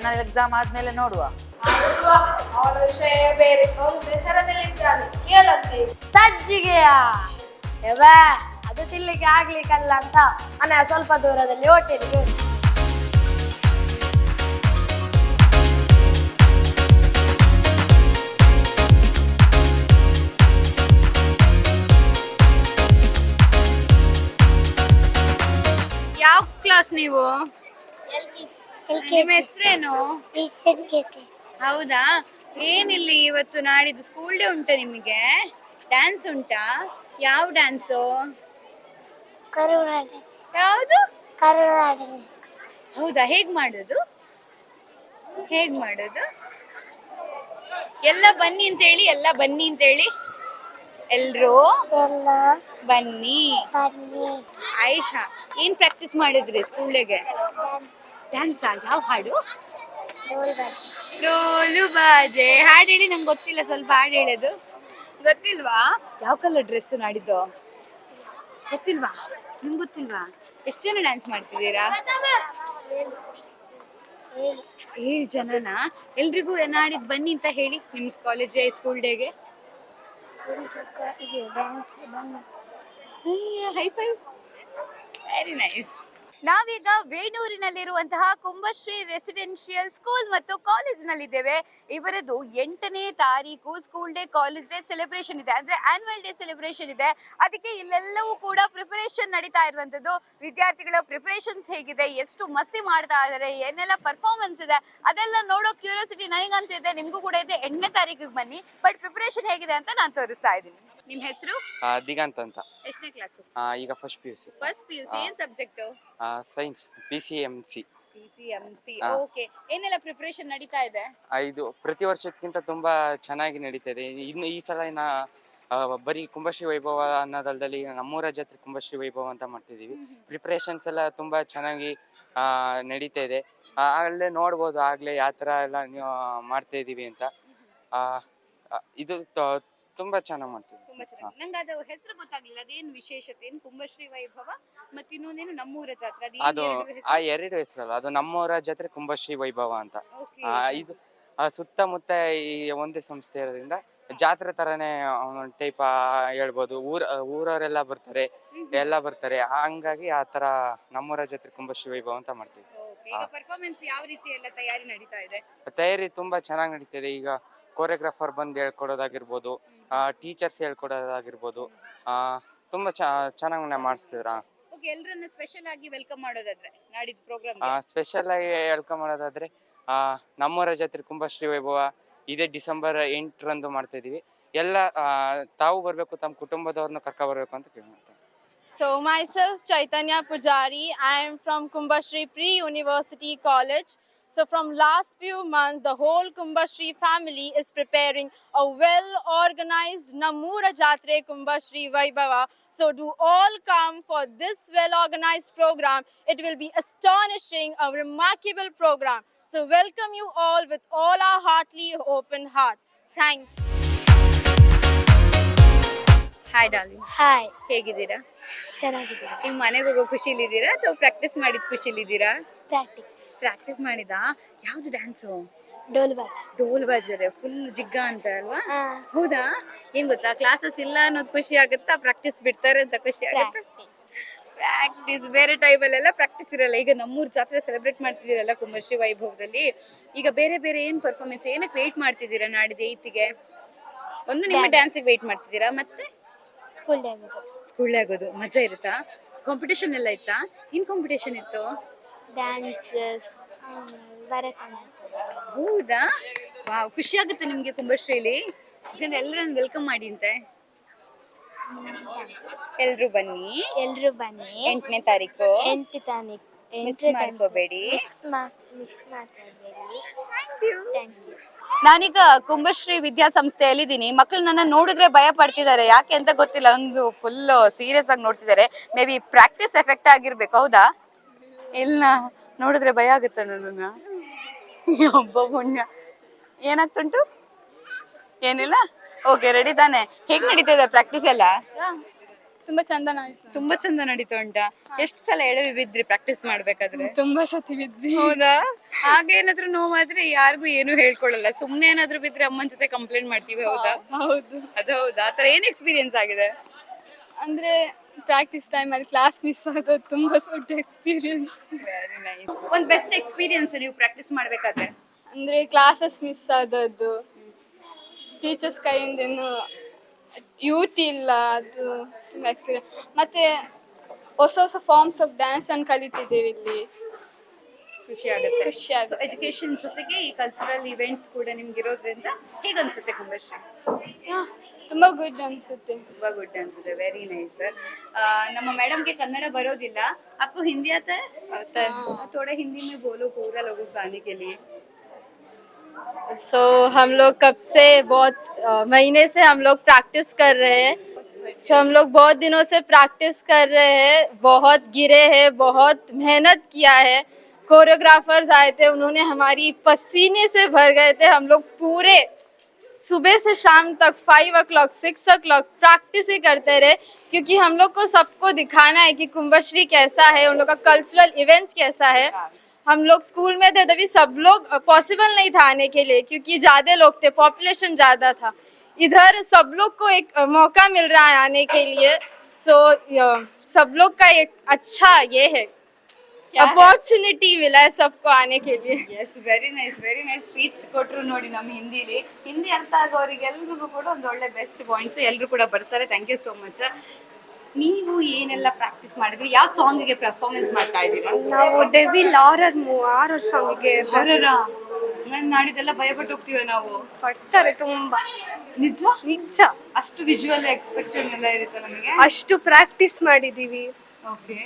Final exam ಆದ್ಮೇಲೆ ನೋಡುವ. ಅಲ್ವಾ ಅವನ ವಿಷಯ ಬೇರೆ. ಅವನು ಬೇಸರದಲ್ಲಿದ್ದಾನೆ ಕೇಳಂತೆ ಸಜ್ಜಿಗೆಯ. ಅದು ತಿನ್ಲಿಕ್ಕೆ ಆಗ್ಲಿಕ್ಕಲ್ಲ ಅಂತ. ಮನೆ ಸ್ವಲ್ಪ ದೂರದಲ್ಲಿ ಹೋಟೆಲ್ಗೆ ಯಾವ ಕ್ಲಾಸ್ ನೀವು? ನಿಮ್ಮ ಹೆಸರೇನು? ಹೌದಾ? ಏನಿಲ್ಲಿ ಇವತ್ತು ನಾಡಿದ್ದು ಸ್ಕೂಲ್ ಡೇ ಉಂಟಾ ನಿಮಗೆ? ಡ್ಯಾನ್ಸ್ ಉಂಟಾ? ಯಾವ ಡ್ಯಾನ್ಸು ಯಾವುದು? ಹೌದಾ? ಹೇಗ್ ಮಾಡೋದು? ಹೇಗ್ ಮಾಡೋದು? ಎಲ್ಲ ಬನ್ನಿ ಅಂತ ಹೇಳಿ ಎಲ್ಲ ಬನ್ನಿ ಅಂತ ಹೇಳಿ. ಎಲ್ರು? ಬನ್ನಿ. ಆಯಿಷಾ ಏನ್ ಪ್ರಾಕ್ಟೀಸ್ ಮಾಡಿದ್ರಿ ಸ್ಕೂಲಿಗೆ? ಡ್ಯಾನ್ಸ್ ಯಾವ ಹಾಡು? ಡೋಲು ಬಾಜೆ. ಹಾಡು ಹೇಳಿ ನಂಗೆ ಗೊತ್ತಿಲ್ಲ ಸ್ವಲ್ಪ ಹಾಡು ಹೇಳೋದು. ಗೊತ್ತಿಲ್ವಾ? ಯಾವ ಕಲರ್ ಡ್ರೆಸ್ ನಾಡಿದ್ದು? ಗೊತ್ತಿಲ್ವಾ? ನಿಮ್ಗೆ ಗೊತ್ತಿಲ್ವಾ? ಎಷ್ಟು ಜನ ಡ್ಯಾನ್ಸ್ ಮಾಡ್ತಿದ್ದೀರಾ? ಏಳು ಜನನಾ? ಎಲ್ರಿಗೂ ನಾಡಿದ್ದು ಬನ್ನಿ ಅಂತ ಹೇಳಿ ನಿಮ್ಮ ಕಾಲೇಜ್ ಸ್ಕೂಲ್ ಡೇಗೆ ವೆರಿ ನೈಸ್ ನಾವೀಗ ವೇಣೂರಿನಲ್ಲಿರುವಂತಹ ಕುಂಭಶ್ರೀ ರೆಸಿಡೆನ್ಷಿಯಲ್ ಸ್ಕೂಲ್ ಮತ್ತು ಕಾಲೇಜಿನಲ್ಲಿದ್ದೇವೆ ಇವರದು ಎಂಟನೇ ತಾರೀಕು school day college day celebration ಇದೆ. ಅಂದ್ರೆ ಆನ್ಯುವಲ್ ಡೇ ಸೆಲೆಬ್ರೇಷನ್ ಇದೆ. ಅದಕ್ಕೆ ಇಲ್ಲೆಲ್ಲವೂ ಕೂಡ ಪ್ರಿಪರೇಷನ್ ನಡೀತಾ ಇರುವಂತದ್ದು ವಿದ್ಯಾರ್ಥಿಗಳ ಪ್ರಿಪರೇಷನ್ಸ್ ಹೇಗಿದೆ, ಎಷ್ಟು ಮಸ್ತಿ ಮಾಡ್ತಾ ಇದ್ದಾರೆ, ಏನೆಲ್ಲ ಪರ್ಫಾರ್ಮೆನ್ಸ್ ಇದೆ, ಅದೆಲ್ಲ ನೋಡೋ ಕ್ಯೂರಿಯಾಸಿಟಿ ನನಗಂತೂ ಇದೆ. ನಿಮಗೂ ಕೂಡ ಇದೆ. ಎಂಟನೇ ತಾರೀಕಿಗೆ ಬನ್ನಿ. ಬಟ್ ಪ್ರಿಪರೇಷನ್ ಹೇಗಿದೆ ಅಂತ ನಾನು ತೋರಿಸ್ತಾ ಇದ್ದೀನಿ. ನಿಮ್ ಹೆಸರು? ದಿಗಂತ ಅಂತ. ಎಷ್ಟನೇ ಕ್ಲಾಸ್ ಆ, ಈಗ first P U C first P U C ಏನ್ subject science P C M C P C M C okay ಏನೆಲ್ಲ ಪ್ರಿಪರೇಷನ್ ನಡೀತಾ ಇದೆ? ಇದು ಪ್ರತಿ ವರ್ಷಕ್ಕಿಂತ ತುಂಬಾ ಚೆನ್ನಾಗಿ ನಡೀತಾ ಇನ್ನು ಈ ಸಲ ನಾ ಆ, ಬರೀ ಕುಂಭಶ್ರೀ ವೈಭವ ಅನ್ನೋದಲ್ದಲ್ಲಿ ನಮ್ಮೂರ ಜಾತ್ರೆ ಕುಂಭಶ್ರೀ ವೈಭವ ಅಂತ ಮಾಡ್ತಿದ್ದೀವಿ. ಪ್ರಿಪ್ರೇಷನ್ಸ್ ಎಲ್ಲ ತುಂಬಾ ಚೆನ್ನಾಗಿ ನಡೀತಾ ಇದೆ. ಆಗಲೇ ಅಲ್ಲೇ ನೋಡ್ಬೋದು ಆಗ್ಲೇ ಯಾವ ಥರ ಎಲ್ಲ ಮಾಡ್ತಾ ಇದ್ದೀವಿ ಅಂತ. ಇದು ತುಂಬಾ ಚೆನ್ನಾಗಿ ಮಾಡ್ತೀವಿ ತುಂಬಾ ಚೆನ್ನಾಗಿ ನಂಗೆ ಅದು ಹೆಸರು ಗೊತ್ತಾಗ್ಲಿಲ್ಲ. ಅದೇನು ವಿಶೇಷತೆ? ಏನು ಕುಂಭಶ್ರೀ ವೈಭವ ಮತ್ತೆ ಇನ್ನೊಂದೇನು ನಮ್ಮೂರ ಜಾತ್ರೆ? ಅದು ಅದು ಆ ಎರಡು ಹೆಸರಲ್ಲ. ಅದು ನಮ್ಮೂರ ಜಾತ್ರೆ ಕುಂಭಶ್ರೀ ವೈಭವ ಅಂತ. ಆ, ಇದು ಆ, ಸುತ್ತಮುತ್ತ ಈ ಒಂದೇ ಸಂಸ್ಥೆ ಇರೋದ್ರಿಂದ ಜಾತ್ರೆ ತರನೇ ಟೈಪ್ ಹೇಳ್ಬೋದು. ಊರ ಊರವರೆಲ್ಲ ಬರ್ತಾರೆ. ಎಲ್ಲ ಬರ್ತಾರೆ. ಹಂಗಾಗಿ ಆ ತರ ನಮ್ಮೂರ ಜಾತ್ರೆ ಕುಂಭಶ್ರೀ ವೈಭವ ಅಂತ ಮಾಡ್ತೀವಿ. ಈಗ ಪರ್ಫಾರ್ಮೆನ್ಸ್ ಯಾವ ರೀತಿ ಎಲ್ಲ ತಯಾರಿ ನಡೀತಾ ಇದೆ? ತಯಾರಿ ತುಂಬಾ ಚೆನ್ನಾಗಿ ನಡೀತಿದೆ. ಈಗ ಕೋರಿಯೋಗ್ರಾಫರ್ ಬಂದು ಹೇಳ್ಕೊಡೋದಾಗಿರ್ಬೋದು ಟೀಚರ್ಸ್ ಹೇಳ್ಕೊಡೋದಾಗಿರ್ಬೋದು ಆ, ತುಂಬಾ ಚೆನ್ನಾಗಿ ಮಾಡಿಸ್ತಿದ್ರ. ಓಕೆ ಎಲ್ಲರನ್ನ ಸ್ಪೆಷಲ್ ಆಗಿ ವೆಲ್ಕಮ್ ಮಾಡೋದಾದ್ರೆ ನಾಡಿದ ಪ್ರೋಗ್ರಾಮ್ ಸ್ಪೆಷಲ್ ಆಗಿ ಆ, ನಮ್ಮೂರ ಜಾತ್ರೆ ಕುಂಭಶ್ರೀ ವೈಭವ ಇದೇ ಡಿಸೆಂಬರ್ ಎಂಟರಂದು ಮಾಡ್ತಾ ಇದೀವಿ ಎಲ್ಲ ಆ, ತಾವು ಬರಬೇಕು ತಮ್ಮ ಕುಟುಂಬದವ್ರನ್ನ ಕರ್ಕೊ ಬರಬೇಕು ಅಂತ ಕೇಳ್ಕೊಳ್ತೇನೆ So myself Chaitanya Pujari, I am from Kumbashri Pre-University College. So from last few months, the whole Kumbashri family is preparing a well-organized Namura Jatre Kumbashri Vaibhava. So do all come for this well-organized program. It will be astonishing, a remarkable program. So welcome you all with all our heartily open hearts. Thank you. Hi darling hi ಹೇಗಿದ್ದೀರಾ? ಚೆನ್ನಾಗಿದೆ ನೀವು ಮನೆಗೆ ಹೋಗೋ ಖುಷಿಲಿದ್ದೀರಾ ಅಥವಾ practice ಮಾಡಿದ ಖುಷಿಲಿದ್ದೀರಾ? ಪ್ರಾಕ್ಟಿಕ್ಸ್ practice ಮಾಡಿದ? ಯಾವ್ದು dance ಡೋಲ್ box ಡೋಲ್ ಬಾಜರೆ ಫುಲ್ ಜಿಗ್ಗ ಅಂತ ಅಲ್ವಾ? ಹೌದಾ? ಏನ್ ಗೊತ್ತಾ? ಕ್ಲಾಸಸ್ ಇಲ್ಲ ಅನ್ನೋದು ಖುಷಿ ಆಗುತ್ತಾ? ಪ್ರಾಕ್ಟೀಸ್ ಬಿಡ್ತಾರೆ ಅಂತ ಖುಷಿ ಆಗುತ್ತೆ? ಪ್ರಾಕ್ಟೀಸ್ ಬೇರೆ ಟೈಮಲ್ಲೆಲ್ಲ ಪ್ರಾಕ್ಟೀಸ್ ಇರಲ್ಲ. ಈಗ ನಮ್ಮೂರ್ ಜಾತ್ರೆ ಸೆಲೆಬ್ರೇಟ್ ಮಾಡ್ತಿದ್ದೀರಲ್ಲ ಕುಂಭಶ್ರೀ ವೈಭವದಲ್ಲಿ? ಈಗ ಬೇರೆ ಬೇರೆ ಏನ್ ಪರ್ಫಾರ್ಮೆನ್ಸ್ ಏನಕ್ಕೆ ವೇಟ್ ಮಾಡ್ತಿದ್ದೀರಾ ನಾಡಿದ್ದು ಏತಿಗೆ ಒಂದು ನಿಮ್ಮ ಡ್ಯಾನ್ಸಿಗೆ ವೇಟ್ ಮಾಡ್ತಿದ್ದೀರಾ ಮತ್ತೆ? ಸ್ಕೂಲ್ ಡೇ ಆಗೋದು. ಸ್ಕೂಲ್ ಆಗೋದು. ಮಜಾ ಇರುತ್ತಾ? ಕಾಂಪಿಟೇಷನ್ ಎಲ್ಲ ಇತ್ತಾ? ಏನ್ ಕಾಂಪಿಟೇಷನ್ ಇತ್ತು? ಡ್ಯಾನ್ಸಸ್ ಭರತನಾಟ್ಯ. ಹೌದಾ? ವಾವ್ ಖುಷಿ ಆಗುತ್ತೆ ನಿಮ್ಗೆ ಕುಂಭಶ್ರೀಲಿ. ಯಾಕಂದ್ರೆ ಎಲ್ಲರನ್ನ ವೆಲ್ಕಮ್ ಮಾಡಿ ಅಂತೆ. ಎಲ್ರು ಬನ್ನಿ. ಎಲ್ರು ಬನ್ನಿ. ಎಂಟನೇ ತಾರೀಕು. ಎಂಟು ತಾರೀಕು ಮಿಸ್ ಮಾಡ್ಕೋಬೇಡಿ. Miss thank you thank you ನಾನೀಗ ಕುಂಭಶ್ರೀ ವಿದ್ಯಾಸಂಸ್ಥೆಯಲ್ಲಿ ಇದ್ದೀನಿ ಮಕ್ಕಳು ನನ್ನ ನೋಡಿದ್ರೆ ಭಯ ಪಡ್ತಿದ್ದಾರೆ. ಯಾಕೆ ಅಂತ ಗೊತ್ತಿಲ್ಲ. ಒಂದು ಫುಲ್ ಸೀರಿಯಸ್ ಆಗಿ ನೋಡ್ತಿದ್ದಾರೆ. ಮೇ ಬಿ ಪ್ರಾಕ್ಟೀಸ್ ಎಫೆಕ್ಟ್ ಆಗಿರ್ಬೇಕು. ಹೌದಾ? ಇಲ್ಲ. ನೋಡಿದ್ರೆ ಭಯ ಆಗುತ್ತೆ ನನ್ನನ್ನ. ಒಬ್ಬ ಪುಣ್ಯ. ಏನಾಗ್ತುಂಟು? ಏನಿಲ್ಲ? ಓಕೆ ರೆಡಿ ತಾನೆ? ಹೇಗ್ ನಡೀತಾ ಇದೆ ಪ್ರಾಕ್ಟೀಸ್ ಎಲ್ಲ? ತುಂಬಾ ಚಂದ ನಡೀತು ತುಂಬಾ ಚಂದ ನಡೀತಾ ಉಂಟಾ? ಎಷ್ಟು ಸಲ ಎಡವಿ ಬಿದ್ರಿ ಪ್ರಾಕ್ಟೀಸ್ ಮಾಡ್ಬೇಕಾದ್ರೆ? ತುಂಬಾ ಸತಿ ಬಿದ್ವಿ. ಹೌದಾ? ಹಾಗೇನಾದ್ರು ಏನಾದ್ರೂ ನೋವಾದ್ರೆ ಯಾರಿಗೂ ಏನು ಹೇಳ್ಕೊಳ್ಳಲ್ಲ. ಸುಮ್ನೆ ಏನಾದ್ರು ಬಿದ್ರೆ ಅಮ್ಮನ ಜೊತೆ ಕಂಪ್ಲೇಂಟ್ ಮಾಡ್ತೀವಿ ಹೌದಾ? ಹೌದು. ಅದು ಹೌದಾ? ಆತರ ಏನ್ ಎಕ್ಸ್ಪೀರಿಯನ್ಸ್ ಆಗಿದೆ? ಅಂದ್ರೆ ಪ್ರಾಕ್ಟೀಸ್ ಟೈಮ್ ಅಲ್ಲಿ ಕ್ಲಾಸ್ ಮಿಸ್ ಆಗೋದು ತುಂಬಾ ದೊಡ್ಡ ಎಕ್ಸ್ಪೀರಿಯನ್ಸ್ ಒಂದ್ ಬೆಸ್ಟ್ ಎಕ್ಸ್ಪೀರಿಯನ್ಸ್ ನೀವು ಪ್ರಾಕ್ಟೀಸ್ ಮಾಡ್ಬೇಕಾದ್ರೆ? ಅಂದ್ರೆ ಕ್ಲಾಸಸ್ ಮಿಸ್ ಆದದ್ದು. ಟೀಚರ್ಸ್ ಕೈಯಿಂದ ಏನು ಯೂಟ್ ಇಲ್ಲ ಅದು ತುಂಬ ಎಕ್ಸ್ಪೀರಿಯನ್ಸ್ ಮತ್ತೆ ಹೊಸ ಹೊಸ ಫಾರ್ಮ್ಸ್ ಆಫ್ ಡ್ಯಾನ್ಸ್ ಅನ್ನು ಕಲಿತಿದ್ದೇವೆ ಇಲ್ಲಿ ಖುಷಿ ಆಗುತ್ತೆ ಖುಷಿ ಆಗುತ್ತೆ. ಸೊ ಎಜುಕೇಶನ್ ಜೊತೆಗೆ ಈ ಕಲ್ಚರಲ್ ಇವೆಂಟ್ಸ್ ಕೂಡ ನಿಮ್ಗೆ ಇರೋದ್ರಿಂದ ಹೇಗ್ ಅನ್ಸುತ್ತೆ ಕುಂಭಶ್ರೀ ಯಾ, ತುಂಬಾ ಗುಡ್ ಅನ್ಸುತ್ತೆ ತುಂಬಾ ಗುಡ್ ಅನ್ಸುತ್ತೆ ವೆರಿ ನೈಸ್ ನಮ್ಮ ಮೇಡಮ್ಗೆ ಕನ್ನಡ ಬರೋದಿಲ್ಲ आपको हिंदी आता है आता है। थोड़ा हिंदी में बोलो पूरा लोगों को गाने के लिए सो so, हम लोग कब से बहुत महीने से हम लोग प्रैक्टिस कर रहे हैं। सो so, हम लोग बहुत दिनों से प्रैक्टिस कर रहे हैं। बहुत गिरे हैं बहुत मेहनत किया है। कोरियोग्राफर्स आए थे उन्होंने हमारी पसीने से भर गए थे। हम लोग पूरे सुबह से शाम तक five o'clock six o'clock practice ही करते रहे। क्योंकि हम लोग को सबको दिखाना है कि कुंभश्री कैसा है उन लोग का कल्चरल इवेंट्स कैसा है। हम लोग स्कूल में थे तभी सब लोग पॉसिबल नहीं था आने के लिए क्योंकि ज़्यादा लोग थे पॉपुलेशन ज़्यादा था इधर सब लोग को एक अ, मौका मिल रहा है आने के लिए सो सब लोग का एक अच्छा ये है अपॉर्चुनिटी मिला है सबको आने के लिए yes very nice very nice speech ಕೊಟ್ರು ನೋಡಿ ನಮ್ಮ ಹಿಂದಿಲಿ ಹಿಂದಿ ಅರ್ಥ ಆಗೋರಿಗೆಲ್ರಿಗೂ ಕೂಡ ಒಂದು ಒಳ್ಳೆ ಬೆಸ್ಟ್ ಪಾಯಿಂಟ್ಸ್ ಎಲ್ಲರೂ ಕೂಡ ಬರ್ತಾರೆ ಥ್ಯಾಂಕ್ ಯು ಸೋ ಮಚ್ ನೀವು ಏನೆಲ್ಲ ಪ್ರಾಕ್ಟೀಸ್ ಮಾಡಿದ್ರಿ? ಯಾವ ಸಾಂಗ್ಗೆ ಪರ್ಫಾರ್ಮೆನ್ಸ್ ಮಾಡ್ತಾ ಇದ್ದೀರಾ? ನಾವು ಡೆವಿಲ್ ಆರರ್ ಮೂವ್ ಆರರ್ ಸಾಂಗಿಗೆ ಹೊರರ ನಾನು ನಾಡಿದೆಲ್ಲ ಭಯಪಟ್ಟು ಹೋಗ್ತೀವಿ ನಾವು? ಪಡ್ತಾರೆ ತುಂಬಾ. ನಿಜ? ನಿಜ. ಅಷ್ಟು ವಿಜುವಲ್ ಎಕ್ಸ್ಪೆಕ್ಷನ್ ಎಲ್ಲ ಇರುತ್ತೆ ನಮಗೆ? ಅಷ್ಟು ಪ್ರಾಕ್ಟೀಸ್ ಮಾಡಿದೀವಿ. ಓಕೆ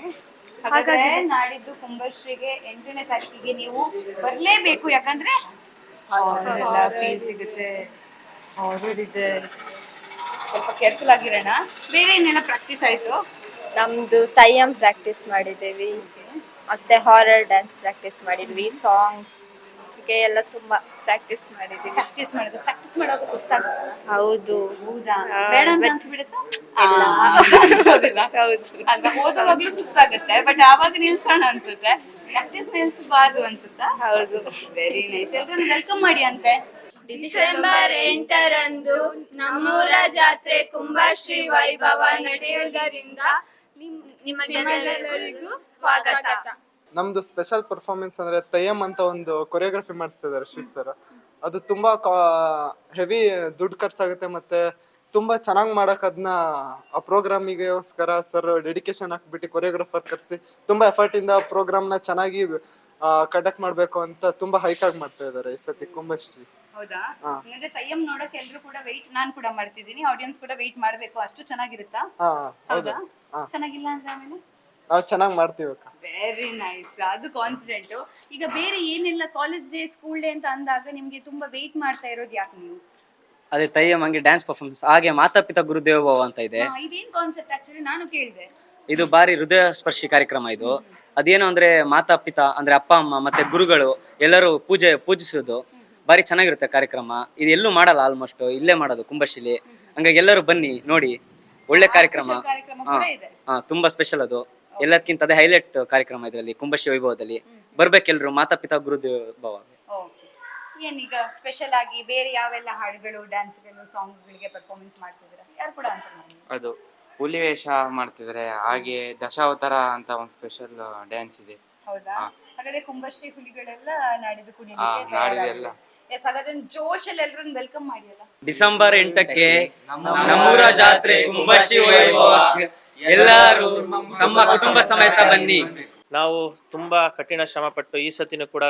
ಹಾಗಾದ್ರೆ ನಾಡಿದ್ದು ಕುಂಭಶ್ರೀಗೆ ಎಂಟನೇ ತಾರೀಕಿಗೆ ನೀವು ಬರ್ಲೇಬೇಕು ಯಾಕಂದ್ರೆ ಫೀಲ್ ಸಿಗುತ್ತೆ. ಇದೆ. ಸ್ವಲ್ಪ ಕೇರ್ಫುಲ್ ಆಗಿರೋಣ. ಬೇರೆ ಏನೆಲ್ಲ ಪ್ರಾಕ್ಟೀಸ್ ಆಯ್ತು? ನಮ್ದು ತಯ್ಯಂ ಪ್ರಾಕ್ಟೀಸ್ ಮಾಡಿದ್ದೀವಿ. ಮತ್ತೆ ಹಾರರ್ ಡ್ಯಾನ್ಸ್ ಪ್ರಾಕ್ಟೀಸ್ ಮಾಡಿದ್ವಿ ಸಾಂಗ್ಸ್ ಹೀಗೆ ಎಲ್ಲ ತುಂಬಾ ಪ್ರಾಕ್ಟೀಸ್ ಮಾಡಿದ್ದೀವಿ. ಪ್ರಾಕ್ಟೀಸ್ ಮಾಡೋದು. ಪ್ರಾಕ್ಟೀಸ್ ಮಾಡುವಾಗ ಸುಸ್ತಾಗ ಹೌದು. ಹೌದಾ? ಬೇಡ ಅಂತ ಅನ್ಸ್ಬಿಡುತ್ತಾ? ಇಲ್ಲ. ಅನ್ಸೋದಿಲ್ಲ. ಹೌದು. ಅಲ್ವಾ? ಓದುವಾಗ್ಲೂ ಸುಸ್ತಾಗುತ್ತೆ ಬಟ್ ಆವಾಗ ನಿಲ್ಸೋಣ ಅನ್ಸುತ್ತೆ. ಪ್ರಾಕ್ಟೀಸ್ ನಿಲ್ಸಬಾರ್ದು ಅನ್ಸುತ್ತಾ? ಹೌದು. ವೆರಿ ನೈಸ್ ಎಲ್ರನ್ನ ವೆಲ್ಕಮ್ ಮಾಡಿ ಅಂತೆ. ಡಿಸೆಂಬರ್ ಎಂಟರಂದು ನಮ್ಮೂರ ಜಾತ್ರೆ ಕುಂಭಶ್ರೀ ವೈಭವ ನಡೆಯುವುದರಿಂದ ನಿಮಗೆಲ್ಲರಿಗೂ ಸ್ವಾಗತ. ನಮ್ದು ಸ್ಪೆಷಲ್ ಪರ್ಫಾರ್ಮೆನ್ಸ್ ಅಂದ್ರೆ ತಯಮ್ ಅಂತ ಒಂದು ಕೊರಿಯೋಗ್ರಫಿ ಮಾಡಿಸ್ತಾ ಇದ್ದಾರೆ ಶ್ರೀ ಸರ್. ಅದು ತುಂಬಾ ಹೆವಿ ದುಡ್ಡು ಖರ್ಚಾಗುತ್ತೆ ಮತ್ತೆ ತುಂಬಾ ಚೆನ್ನಾಗಿ ಮಾಡಕ್ ಅದನ್ನ ಆ ಪ್ರೋಗ್ರಾಮಿಗೋಸ್ಕರ ಸರ್ ಡೆಡಿಕೇಶನ್ ಹಾಕ್ಬಿಟ್ಟು ಕೊರಿಯೋಗ್ರಾಫರ್ ಕರ್ಸಿ ತುಂಬಾ ಎಫರ್ಟ್ ಇಂದ ಪ್ರೋಗ್ರಾಮ್ನ ಚೆನ್ನಾಗಿ ಕಂಡಕ್ಟ್ ಮಾಡ್ಬೇಕು ಅಂತ ತುಂಬಾ ಹೈಕ್ ಆಗಿ ಮಾಡ್ತಾ ಇದ್ದಾರೆ ಈ ಸತಿ ಕುಂಭಶ್ರೀ. ಹೌದಾ. ಹಂಗಂದ್ರೆ ಕೈಯಂ ನೋಡಕ್ ಎಲ್ರು ಕೂಡ ವೆಯ್ಟ್ ನಾನ್ ಕೂಡ ಮಾಡ್ತಿದ್ದೀನಿ ಆಡಿಯನ್ಸ್ ಕೂಡ ವೆಯ್ಟ್ ಮಾಡ್ಬೇಕು ಅಷ್ಟು ಚೆನ್ನಾಗಿರುತ್ತಾ? ಹಾ ಹೌದಾ. ಚೆನ್ನಾಗಿಲ್ಲ ಅಂದ್ರೆ ಆಮೇಲೆ? ನಾವು ಚೆನ್ನಾಗಿ ಮಾಡ್ತೀವಿ ಅಕ್ಕ. ವೆರಿ ನೈಸ್ ಅದು ಕಾನ್ಫಿಡೆಂಟ್ ಈಗ ಬೇರೆ ಏನೆಲ್ಲ ಕಾಲೇಜ್ ಡೇ ಸ್ಕೂಲ್ ಡೇ ಅಂತ ಅಂದಾಗ ನಿಮ್ಗೆ ತುಂಬಾ ವೆಯ್ಟ್ ಮಾಡ್ತಾ ಇರೋದು ಯಾಕೆ ನೀವು? ಅದೇ ತಯ್ಯಂ ಹಂಗೆ ಡ್ಯಾನ್ಸ್ ಪರ್ಫಾರ್ಮೆನ್ಸ್ ಹಾಗೆ ಮಾತಾಪಿತ ಗುರುದೇವ ಭವ ಅಂತ ಇದೆ. ಹಾ, ಇದೇನ್ ಕಾನ್ಸೆಪ್ಟ್ ಆಕ್ಚುಲಿ ನಾನು ಕೇಳಿದೆ. ಇದು ಬಾರಿ ಹೃದಯ ಸ್ಪರ್ಶಿ ಕಾರ್ಯಕ್ರಮ ಇದು. ಅದೇನು ಅಂದ್ರೆ ಮಾತಾಪಿತ ಅಂದ್ರೆ ಅಪ್ಪ ಅಮ್ಮ ಮತ್ತೆ ಗುರುಗಳು ಎಲ್ಲರೂ ಪೂಜೆ ಪೂಜಿಸೋದು. ಬಾರಿ ಚೆನ್ನಾಗಿರುತ್ತೆ ಕಾರ್ಯಕ್ರಮ. ಇದು ಎಲ್ಲೂ ಮಾಡಲ್ಲ ಆಲ್ಮೋಸ್ಟ್ ಇಲ್ಲೇ ಮಾಡೋದು ಕುಂಭಶಿಲಿ ಹಂಗಾಗಿ ಎಲ್ಲರೂ ಬನ್ನಿ ನೋಡಿ. ಒಳ್ಳೆ ಕಾರ್ಯಕ್ರಮ. ಹಾ ಹಾ ತುಂಬಾ ಸ್ಪೆಷಲ್ ಅದು. ಎಲ್ಲದಕ್ಕಿಂತ ಅದೇ ಹೈಲೈಟ್ ಕಾರ್ಯಕ್ರಮ ಇದರಲ್ಲಿ ಕುಂಭಶಿ ವೈಭವದಲ್ಲಿ. ಬರ್ಬೇಕೆಲ್ರು ಮಾತಾಪಿತಾ ಗುರುದೇವ ಭವ ಓಕೆ ಏನೀಗ ಸ್ಪೆಷಲ್ ಆಗಿ ಬೇರೆ ಯಾವೆಲ್ಲ ಹಾಡುಗಳು ಡ್ಯಾನ್ಸ್ಗಳು ಸಾಂಗ್ಗಳಿಗೆ ಪರ್ಫಾರ್ಮೆನ್ಸ್ ಮಾಡ್ತಿದ್ದೀರಾ? ಯಾರು ಕೂಡ ಆನ್ಸರ್ ಮಾಡಿ ಅದು ಹುಲಿ ವೇಷ ಮಾಡ್ತಿದ್ರೆ ಹಾಗೆ ದಶಾವತಾರ ಅಂತ ಒಂದು ಸ್ಪೆಷಲ್ ಡ್ಯಾನ್ಸ್ ಇದೆ. ಹೌದಾ? ಹಾಗಾದ್ರೆ ಕುಂಭಶ್ರೀ ಹುಲಿಗಳೆಲ್ಲ ನಾಡಿದ್ದು ಹಾ, ಕುಣಿಲಿಕ್ಕೆ. ಎಸ್ ಹಾಗಾದ್ರೆ ಜೋಶ್ ವೆಲ್ಕಮ್ ಡಿಸೆಂಬರ್ ಎಂಟಕ್ಕೆ ನಮ್ಮೂರ ಜಾತ್ರೆ ಕುಂಭಶ್ರೀ ವೈಭವ. ಎಲ್ಲರೂ ತಮ್ಮ ಕುಟುಂಬ ಸಮೇತ ಬನ್ನಿ. ನಾವು ತುಂಬಾ ಕಠಿಣ ಶ್ರಮ ಪಟ್ಟು ಈ ಸತಿನೂ ಕೂಡ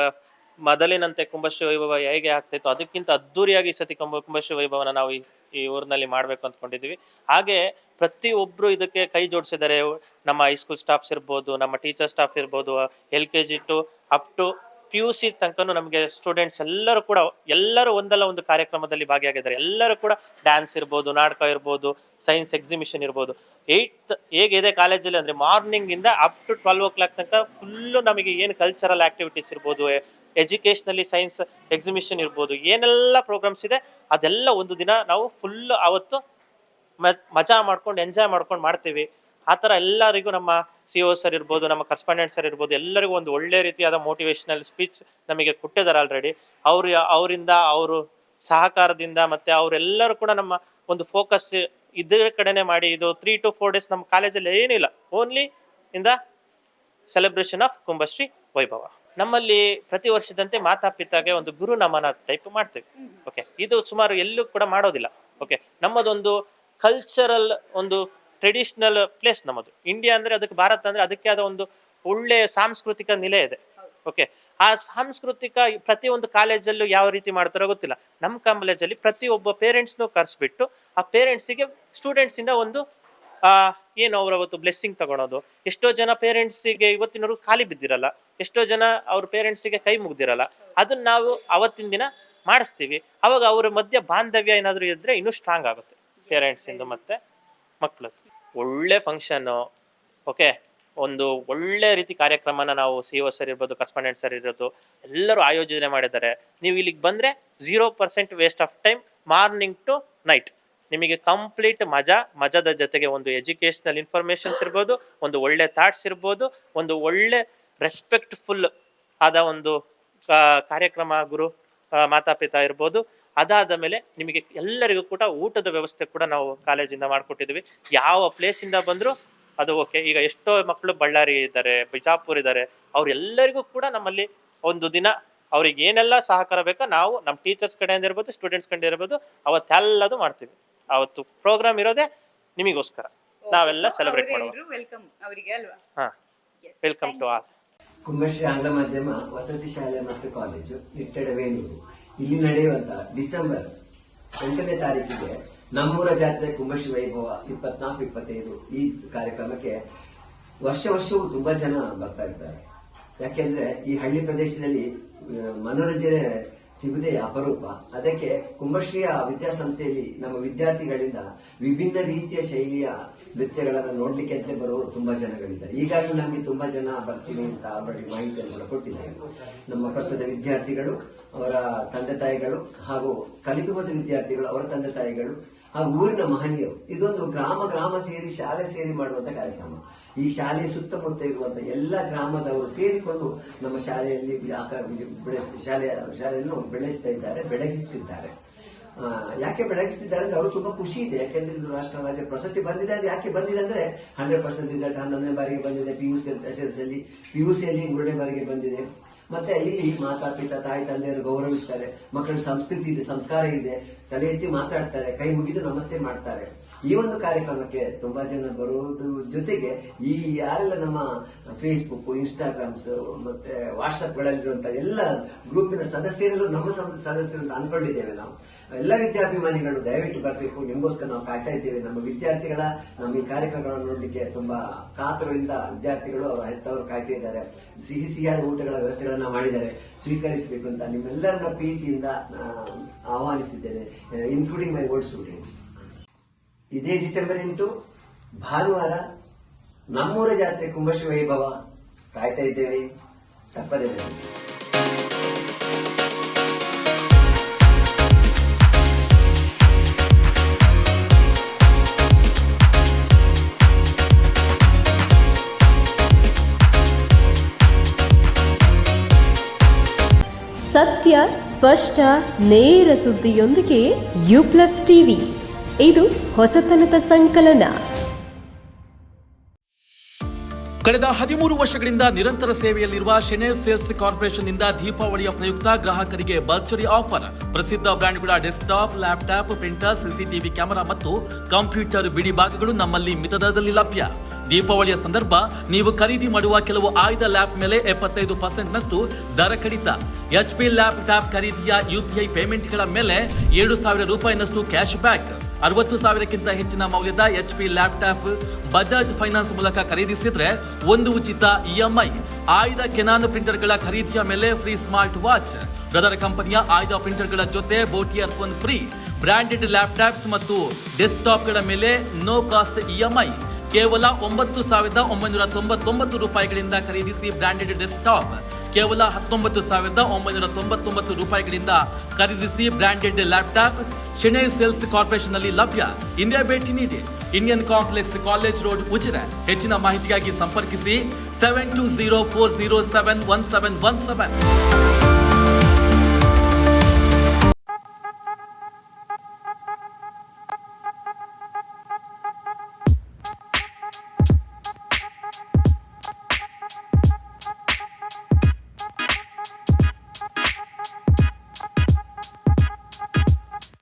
ಮೊದಲಿನಂತೆ ಕುಂಭಶ್ರೀ ವೈಭವ ಹೇಗೆ ಆಗ್ತಾಯಿತ್ತು ಅದಕ್ಕಿಂತ ಅದ್ದೂರಿಯಾಗಿ ಈ ಸತಿ ಕುಂಭ ಕುಂಭಶ್ರೀ ವೈಭವನ ನಾವು ಈ- ಈ ಊರಿನಲ್ಲಿ ಮಾಡಬೇಕು ಅಂದ್ಕೊಂಡಿದ್ದೀವಿ. ಹಾಗೆ ಪ್ರತಿಯೊಬ್ಬರು ಇದಕ್ಕೆ ಕೈ ಜೋಡಿಸಿದ್ದಾರೆ ನಮ್ಮ ಹೈಸ್ಕೂಲ್ ಸ್ಟಾಫ್ಸ್ ಇರ್ಬೋದು ನಮ್ಮ ಟೀಚರ್ ಸ್ಟಾಫ್ ಇರ್ಬೋದು L K G to up to P U C ತನಕನೂ ನಮಗೆ ಸ್ಟೂಡೆಂಟ್ಸ್ ಎಲ್ಲರೂ ಕೂಡ, ಎಲ್ಲರೂ ಒಂದಲ್ಲ ಒಂದು ಕಾರ್ಯಕ್ರಮದಲ್ಲಿ ಭಾಗಿಯಾಗಿದ್ದಾರೆ. ಎಲ್ಲರೂ ಕೂಡ ಡ್ಯಾನ್ಸ್ ಇರ್ಬೋದು, ನಾಟಕ ಇರ್ಬೋದು ಸೈನ್ಸ್ ಎಕ್ಸಿಬಿಷನ್ ಇರ್ಬೋದು. ಏಯ್ತ್ ಹೇಗಿದೆ ಕಾಲೇಜಲ್ಲಿ ಅಂದರೆ ಮಾರ್ನಿಂಗಿಂದ up to twelve o'clock ತನಕ ಫುಲ್ಲು ನಮಗೆ ಏನು ಕಲ್ಚರಲ್ ಆ್ಯಕ್ಟಿವಿಟೀಸ್ ಇರ್ಬೋದು ಎಜುಕೇಷ್ನಲ್ಲಿ ಸೈನ್ಸ್ ಎಕ್ಸಿಬಿಷನ್ ಇರ್ಬೋದು, ಏನೆಲ್ಲ ಪ್ರೋಗ್ರಾಮ್ಸ್ ಇದೆ, ಅದೆಲ್ಲ ಒಂದು ದಿನ ನಾವು ಫುಲ್ ಅವತ್ತು ಮ- ಮಜಾ ಮಾಡ್ಕೊಂಡು ಎಂಜಾಯ್ ಮಾಡ್ಕೊಂಡು ಮಾಡ್ತೀವಿ. ಆ ಥರ ಎಲ್ಲರಿಗೂ ನಮ್ಮ ಸಿ ಒ ಸರ್ ಇರ್ಬೋದು ನಮ್ಮ ಕರೆಸ್ಪಾಂಡೆಂಟ್ ಸರ್ ಇರ್ಬೋದು ಎಲ್ಲರಿಗೂ ಒಂದು ಒಳ್ಳೆ ರೀತಿಯಾದ ಮೋಟಿವೇಶನಲ್ ಸ್ಪೀಚ್ ನಮಗೆ ಕೊಟ್ಟಿದ್ದಾರೆ ಆಲ್ರೆಡಿ ಅವ್ರು ಅವರಿಂದ ಅವರು ಸಹಕಾರದಿಂದ ಮತ್ತೆ ಅವರೆಲ್ಲರೂ ಕೂಡ ನಮ್ಮ ಒಂದು ಫೋಕಸ್ ಇದ್ರ ಕಡೆನೆ ಮಾಡಿ ಇದು ತ್ರೀ ಟು ಫೋರ್ ಡೇಸ್ ನಮ್ಮ ಕಾಲೇಜಲ್ಲಿ ಏನಿಲ್ಲ only in the celebration of Kumbhashree Vaibhava ನಮ್ಮಲ್ಲಿ ಪ್ರತಿ ವರ್ಷದಂತೆ ಮಾತಾಪಿತಾಗೆ ಒಂದು ಗುರು ನಮನ ಟೈಪ್ ಮಾಡ್ತೇವೆ. ಓಕೆ ಇದು ಸುಮಾರು ಎಲ್ಲೂ ಕೂಡ ಮಾಡೋದಿಲ್ಲ. ಓಕೆ ನಮ್ಮದೊಂದು ಕಲ್ಚರಲ್ ಒಂದು ಟ್ರೆಡಿಷನಲ್ ಪ್ಲೇಸ್ ನಮ್ಮದು. ಇಂಡಿಯಾ ಅಂದ್ರೆ ಅದಕ್ಕೆ ಭಾರತ ಅಂದ್ರೆ ಅದಕ್ಕೆ ಆದ ಒಂದು ಒಳ್ಳೆ ಸಾಂಸ್ಕೃತಿಕ ನೆಲೆ ಇದೆ. ಓಕೆ ಆ ಸಾಂಸ್ಕೃತಿಕ ಪ್ರತಿಯೊಂದು ಕಾಲೇಜಲ್ಲೂ ಯಾವ ರೀತಿ ಮಾಡ್ತಾರೋ ಗೊತ್ತಿಲ್ಲ. ನಮ್ಮ ಕಾಲೇಜಲ್ಲಿ ಪ್ರತಿಯೊಬ್ಬ ಪೇರೆಂಟ್ಸ್ನೂ ಕರೆಸ್ಬಿಟ್ಟು ಆ ಪೇರೆಂಟ್ಸಿಗೆ ಸ್ಟೂಡೆಂಟ್ಸಿಂದ ಒಂದು ಆ ಏನು ಅವ್ರ ಅವತ್ತು ಬ್ಲೆಸ್ಸಿಂಗ್ ತಗೊಳೋದು. ಎಷ್ಟೋ ಜನ ಪೇರೆಂಟ್ಸಿಗೆ ಇವತ್ತಿನವರು ಖಾಲಿ ಬಿದ್ದಿರಲ್ಲ. ಎಷ್ಟೋ ಜನ ಅವ್ರ ಪೇರೆಂಟ್ಸಿಗೆ ಕೈ ಮುಗ್ದಿರಲ್ಲ. ಅದನ್ನ ನಾವು ಅವತ್ತಿನ ದಿನ ಮಾಡಿಸ್ತೀವಿ. ಅವಾಗ ಅವ್ರ ಮಧ್ಯ ಬಾಂಧವ್ಯ ಏನಾದರೂ ಇದ್ರೆ ಇನ್ನೂ ಸ್ಟ್ರಾಂಗ್ ಆಗುತ್ತೆ. ಪೇರೆಂಟ್ಸಿಂದು ಮತ್ತೆ ಮಕ್ಕಳದ್ದು ಒಳ್ಳೆ ಫಂಕ್ಷನ್ನು ಓಕೆ ಒಂದು ಒಳ್ಳೆ ರೀತಿ ಕಾರ್ಯಕ್ರಮನ ನಾವು ಸಿ ಒ ಸರ್ ಇರ್ಬೋದು ಕರೆಸ್ಪಾಂಡೆಂಟ್ ಸರ್ ಇರೋದು ಎಲ್ಲರೂ ಆಯೋಜನೆ ಮಾಡಿದ್ದಾರೆ. ನೀವು ಇಲ್ಲಿಗೆ ಬಂದರೆ zero percent waste of time morning to night ನಿಮಗೆ ಕಂಪ್ಲೀಟ್ ಮಜಾ, ಮಜಾದ ಜೊತೆಗೆ ಒಂದು ಎಜುಕೇಶನಲ್ ಇನ್ಫಾರ್ಮೇಶನ್ಸ್ ಇರ್ಬೋದು, ಒಂದು ಒಳ್ಳೆ ಥಾಟ್ಸ್ ಇರ್ಬೋದು, ಒಂದು ಒಳ್ಳೆ ರೆಸ್ಪೆಕ್ಟ್ಫುಲ್ ಆದ ಒಂದು ಕಾರ್ಯಕ್ರಮ ಗುರು ಮಾತಾಪಿತಾ ಇರ್ಬೋದು. ಅದಾದ ಮೇಲೆ ನಿಮಗೆ ಎಲ್ಲರಿಗೂ ಕೂಡ ಊಟದ ವ್ಯವಸ್ಥೆ ಕೂಡ ನಾವು ಕಾಲೇಜಿಂದ ಮಾಡಿಕೊಟ್ಟಿದ್ವಿ. ಯಾವ ಪ್ಲೇಸಿಂದ ಬಂದರೂ ಅದು ಓಕೆ ಈಗ ಎಷ್ಟೋ ಮಕ್ಕಳು ಬಳ್ಳಾರಿ ಇದ್ದಾರೆ ಬಿಜಾಪುರ್ ಇದ್ದಾರೆ ಅವ್ರೆಲ್ಲರಿಗೂ ಕೂಡ ನಮ್ಮಲ್ಲಿ ಒಂದು ದಿನ ಅವ್ರಿಗೆ ಏನೆಲ್ಲ ಸಹಕಾರ ಬೇಕೋ ನಾವು ನಮ್ಮ ಟೀಚರ್ಸ್ ಕಡೆಯಿಂದ ಇರ್ಬೋದು ಸ್ಟೂಡೆಂಟ್ಸ್ ಕಡೆ ಇರ್ಬೋದು ಅವತ್ತೆಲ್ಲದು ಮಾಡ್ತೀವಿ. ಅವತ್ತು ಪ್ರೋಗ್ರಾಮ್ ಇರೋದೇ ನಿಮಗೋಸ್ಕರ. ನಾವೆಲ್ಲ ಸೆಲೆಬ್ರೇಟ್ ಮಾಡೋದು. ವೆಲ್ಕಮ್ ಅವರಿಗೆ ಅಲ್ವಾ? ಹಾ ವೆಲ್ಕಮ್ ಟು ಆಲ್ ಕುಂಭಶ್ರೀ ಆಂಗ್ಲ ಮಾಧ್ಯಮ ವಸತಿ ಶಾಲೆ ಮತ್ತು ಕಾಲೇಜು ನಿಟ್ಟೆಡ ವೇಣೂರು ಇಲ್ಲಿ ನಡೆಯುವಂತ ಡಿಸೆಂಬರ್ ಎಂಟನೇ ತಾರೀಕಿಗೆ ನಮ್ಮೂರ ಜಾತ್ರೆ ಕುಂಭಶ್ರೀ ವೈಭವ ಇಪ್ಪತ್ನಾಲ್ಕು, ಇಪ್ಪತ್ತೈದು ಈ ಕಾರ್ಯಕ್ರಮಕ್ಕೆ ವರ್ಷ ವರ್ಷವೂ ತುಂಬಾ ಜನ ಬರ್ತಾ ಇರ್ತಾರೆ ಯಾಕೆಂದ್ರೆ ಈ ಹಳ್ಳಿ ಪ್ರದೇಶದಲ್ಲಿ ಮನೋರಂಜನೆ ಸಿಗುದೇ ಅಪರೂಪ. ಅದಕ್ಕೆ ಕುಂಭಶ್ರೀಯ ವಿದ್ಯಾಸಂಸ್ಥೆಯಲ್ಲಿ ನಮ್ಮ ವಿದ್ಯಾರ್ಥಿಗಳಿಂದ ವಿಭಿನ್ನ ರೀತಿಯ ಶೈಲಿಯ ನೃತ್ಯಗಳನ್ನು ನೋಡ್ಲಿಕ್ಕೆ ಅಂತ ಬರೋರು ತುಂಬಾ ಜನಗಳಿದ್ದಾರೆ. ಈಗಾಗಲೇ ನಮಗೆ ತುಂಬಾ ಜನ ಬರ್ತೀವಿ ಅಂತ ಅವರಿಗೆ ಮಾಹಿತಿಯನ್ನು ಕೊಟ್ಟಿದ್ದಾರೆ. ನಮ್ಮ ಪ್ರಸ್ತುತ ವಿದ್ಯಾರ್ಥಿಗಳು ಅವರ ತಂದೆ ತಾಯಿಗಳು ಹಾಗೂ ಕಲಿತು ಹೋದ ವಿದ್ಯಾರ್ಥಿಗಳು, ಅವರ ತಂದೆ ತಾಯಿಗಳು ಹಾಗೂ ಊರಿನ ಮಹನೀಯರು. ಇದೊಂದು ಗ್ರಾಮ ಗ್ರಾಮ ಸೇರಿ ಶಾಲೆ ಸೇರಿ ಮಾಡುವಂತ ಕಾರ್ಯಕ್ರಮ. ಈ ಶಾಲೆಯ ಸುತ್ತಮುತ್ತ ಇರುವಂತಹ ಎಲ್ಲ ಗ್ರಾಮದವರು ಸೇರಿಕೊಂಡು ನಮ್ಮ ಶಾಲೆಯಲ್ಲಿ ಶಾಲೆಯ ಶಾಲೆಯನ್ನು ಬೆಳೆಸ್ತಾ ಇದ್ದಾರೆ, ಬೆಳಗಿಸ್ತಿದ್ದಾರೆ. ಯಾಕೆ ಬೆಳಗಿಸ್ತಿದ್ದಾರೆ ಅಂದ್ರೆ ಅವರು ತುಂಬಾ ಖುಷಿ ಇದೆ. ಯಾಕೆಂದ್ರೆ ಇದು ರಾಷ್ಟ್ರ ರಾಜ್ಯ ಪ್ರಶಸ್ತಿ ಬಂದಿದೆ. ಅದು ಯಾಕೆ ಬಂದಿದೆ ಅಂದ್ರೆ ಹಂಡ್ರೆಡ್ ಪರ್ಸೆಂಟ್ ರಿಸಲ್ಟ್ ಹನ್ನೊಂದನೇ ಬಾರಿಗೆ ಬಂದಿದೆ. P U C S S ಅಲ್ಲಿ ಪಿ ಯು ಸಿಯಲ್ಲಿ ಮೂರನೇ ಬಾರಿಗೆ ಬಂದಿದೆ. ಮತ್ತೆ ಇಲ್ಲಿ ಮಾತಾ ಪಿತಾ ತಾಯಿ ತಂದೆಯವರು ಗೌರವಿಸ್ತಾರೆ. ಮಕ್ಕಳ ಸಂಸ್ಕೃತಿ ಇದೆ, ಸಂಸ್ಕಾರ ಇದೆ. ತಲೆ ಎತ್ತಿ ಮಾತಾಡ್ತಾರೆ, ಕೈ ಮುಗಿದು ನಮಸ್ತೆ ಮಾಡ್ತಾರೆ. ಈ ಒಂದು ಕಾರ್ಯಕ್ರಮಕ್ಕೆ ತುಂಬಾ ಜನ ಬರುವುದು ಜೊತೆಗೆ ಈ ಯಾರೆಲ್ಲ ನಮ್ಮ ಫೇಸ್ಬುಕ್ ಇನ್ಸ್ಟಾಗ್ರಾಮ್ಸ್ ಮತ್ತೆ ವಾಟ್ಸ್ಆಪ್ ಗಳಲ್ಲಿರುವಂತಹ ಎಲ್ಲ ಗ್ರೂಪಿನ ಸದಸ್ಯರಲ್ಲೂ ನಮ್ಮ ಸದಸ್ಯರು ಅಂತ ಅನ್ಕೊಂಡಿದ್ದೇವೆ ನಾವು. ಎಲ್ಲ ವಿದ್ಯಾಭಿಮಾನಿಗಳು ದಯವಿಟ್ಟು ಬರಬೇಕು. ನಿಮಗೋಸ್ಕರ ನಾವು ಕಾಯ್ತಾ ಇದ್ದೇವೆ. ನಮ್ಮ ವಿದ್ಯಾರ್ಥಿಗಳ, ನಮ್ಮ ಈ ಕಾರ್ಯಕ್ರಮಗಳನ್ನು ನೋಡಲಿಕ್ಕೆ ತುಂಬಾ ಕಾತುರದಿಂದ ವಿದ್ಯಾರ್ಥಿಗಳು ಅವರ ಹೆತ್ತವರು ಕಾಯ್ತಾ ಇದ್ದಾರೆ. ಸಿಹಿ ಸಿಹಿಯಾದ ಊಟಗಳ ವ್ಯವಸ್ಥೆಗಳನ್ನ ಮಾಡಿದ್ದಾರೆ. ಸ್ವೀಕರಿಸಬೇಕು ಅಂತ ನಿಮ್ಮೆಲ್ಲರನ್ನ ಪ್ರೀತಿಯಿಂದ ಆಹ್ವಾನಿಸಿದ್ದೇನೆ ಇನ್ಕ್ಲೂಡಿಂಗ್ ಮೈ ಓಲ್ಡ್ ಸ್ಟೂಡೆಂಟ್ಸ್ ಇದೇ ಡಿಸೆಂಬರ್ ಎಂಟು ಭಾನುವಾರ ನಮ್ಮೂರ ಜಾತ್ರೆ ಕುಂಭಶ್ರೀ ವೈಭವ ಕಾಯ್ತಾ ಇದ್ದೇವೆ ತಪ್ಪದೇ ಬನ್ನಿ. ಸತ್ಯ, ಸ್ಪಷ್ಟ, ನೇರ ಸುದ್ದಿಯೊಂದಿಗೆ ಯು ಪ್ಲಸ್ ಟಿವಿ ಇದು ಹೊಸತನದ ಸಂಕಲನ. ಕಳೆದ ಹದಿಮೂರು ವರ್ಷಗಳಿಂದ ನಿರಂತರ ಸೇವೆಯಲ್ಲಿರುವ ಶೆನೆ ಸೇಲ್ಸ್ ಕಾರ್ಪೊರೇಷನ್ನಿಂದ ದೀಪಾವಳಿಯ ಪ್ರಯುಕ್ತ ಗ್ರಾಹಕರಿಗೆ ಭರ್ಚರಿ ಆಫರ್. ಪ್ರಸಿದ್ಧ ಬ್ರ್ಯಾಂಡ್ಗಳ desktop, laptop, printer, CCTV camera ಮತ್ತು ಕಂಪ್ಯೂಟರ್ ಬಿಡಿ ಭಾಗಗಳು ನಮ್ಮಲ್ಲಿ ಮಿತದರದಲ್ಲಿ ಲಭ್ಯ. ದೀಪಾವಳಿಯ ಸಂದರ್ಭ, ನೀವು ಖರೀದಿ ಮಾಡುವ ಕೆಲವು ಆಯ್ದ ಲ್ಯಾಪ್ ಮೇಲೆ ಎಪ್ಪತ್ತೈದು ಪರ್ಸೆಂಟ್ನಷ್ಟು ದರ ಕಡಿತ. ಎಚ್ ಪಿ ಲ್ಯಾಪ್ ಲ್ಯಾಪ್ಟಾಪ್ ಖರೀದಿಯ ಯುಪಿಐ ಪೇಮೆಂಟ್ಗಳ ಮೇಲೆ ಏಳು ಸಾವಿರ ರೂಪಾಯಿನಷ್ಟು ಕ್ಯಾಶ್ ಬ್ಯಾಕ್. ಅರವತ್ತು ಸಾವಿರಕ್ಕಿಂತ ಹೆಚ್ಚಿನ ಮೌಲ್ಯದ H P laptop Bajaj Finance ಮೂಲಕ ಖರೀದಿಸಿದ್ರೆ ಒಂದು ಉಚಿತ ಇಎಂಐ ಆಯ್ದ ಕೆನಾನ್ ಪ್ರಿಂಟರ್ಗಳ ಖರೀದಿಯ ಮೇಲೆ ಫ್ರೀ ಸ್ಮಾರ್ಟ್ ವಾಚ್ ಬ್ರದರ್ ಕಂಪನಿಯ ಆಯ್ದ ಪ್ರಿಂಟರ್ಗಳ ಜೊತೆ boAt earphone free branded laptops ಮತ್ತು ಡೆಸ್ಕ್ಟಾಪ್ಗಳ ಮೇಲೆ ನೋ ಕಾಸ್ಟ್ ಇಎಂಐ ಕೇವಲ ಒಂಬತ್ತು ಸಾವಿರದ ಒಂಬೈನೂರ ತೊಂಬತ್ತೊಂಬತ್ತು ರೂಪಾಯಿಗಳಿಂದ ಖರೀದಿಸಿ ಬ್ರಾಂಡೆಡ್ ಡೆಸ್ಕ್ಟಾಪ್ ಕೇವಲ ಹತ್ತೊಂಬತ್ತು ಸಾವಿರದ ಒಂಬೈನೂರ ತೊಂಬತ್ತೊಂಬತ್ತು ರೂಪಾಯಿಗಳಿಂದ ಖರೀದಿಸಿ ಬ್ರಾಂಡೆಡ್ ಲ್ಯಾಪ್ಟಾಪ್ ಶೆಣೈ ಸೇಲ್ಸ್ ಕಾರ್ಪೊರೇಷನ್ನಲ್ಲಿ ಲಭ್ಯ. ಇಂಡಿಯಾ ಭೇಟಿ ನೀಡಿ. Indian complex college road Ujire ಹೆಚ್ಚಿನ ಮಾಹಿತಿಗಾಗಿ ಸಂಪರ್ಕಿಸಿ seven two zero four zero seven one seven one seven.